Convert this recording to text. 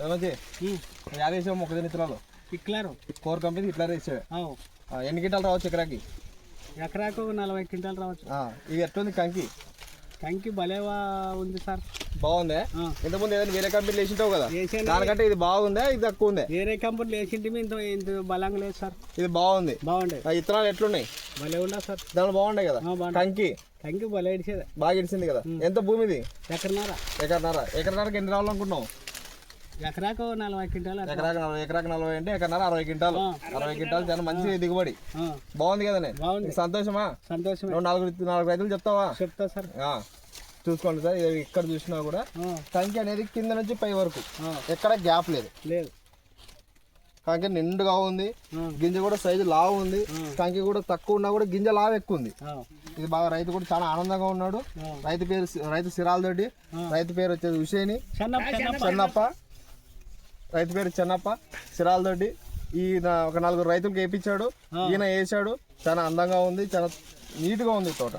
యాభై వేసావు మొక్కజొన్న విత్తనాలు. ఇక్లారు. కోర్ కంపెనీ ఇట్లా అవు. ఎన్ని గింటలు రావచ్చు ఎకరాకి? ఎకరాకు నలభై క్వింటాలు రావచ్చు. ఇది ఎట్లుంది కంకి? కంకి భలేవా ఉంది సార్. బాగుందా. ఇంతకుముందు ఏదైనా వేరే కంపెనీలు వేసింటావు కదా. దానికంటే ఇది బాగుందా? ఇది తక్కువ ఉందా? వేరే కంపెనీలు వేసింటి ఇంత ఇంత బలంగా లేదు సార్. ఇది బాగుంది. బాగుండే. ఆ విత్తనాలు ఎట్లున్నాయి? భలే ఉండా సార్. దానిలో బాగుంటాయి కదా. కంకి? కంకి భలే ఇడిచేదే బాగా ఇడిచింది కదా? ఎంత భూమి ఇది ఎకరన్నర. ఎకరన్నర. ఎకరన్నరకి ఎన్ని రావాలనుకుంటున్నావు? ఎకరాకు నలభై క్వింటాలు. ఎకరాకి నలభై ఎకరాకి నలభై అంటే ఎకరన్నర అరవై క్వింటాలు. అరవై క్వింటాలు చాలా మంచి దిగుబడి. బాగుంది కదనే? బాగుంది. సంతోషమా? సంతోషమే. నువ్వు నాలుగు నాలుగు రైతులు చెప్తావా? చెప్తా సార్. ఆ, చూసుకోండి సార్ ఇది ఇక్కడ చూసినా కూడా కంకి అనేది కింద నుంచి పై వరకు. ఎక్కడ గ్యాప్ లేదు. లేదు. కంకి నిండుగా ఉంది. గింజ కూడా సైజు లావు ఉంది. కంకి కూడా తక్కువ ఉన్నా కూడా గింజ లావు ఎక్కువ ఉంది. ఇది బాగా రైతు కూడా చాలా ఆనందంగా ఉన్నాడు. రైతు పేరు రైతు సిరాలతోటి రైతు పేరు వచ్చేది చెన్నప్ప చెన్నప్ప రైతు పేరు చెన్నప్ప సిరాలతోటి ఈయన ఒక నలుగురు రైతులకు వేయించాడు ఈయన వేసాడు చాలా అందంగా ఉంది చాలా నీట్గా ఉంది తోట.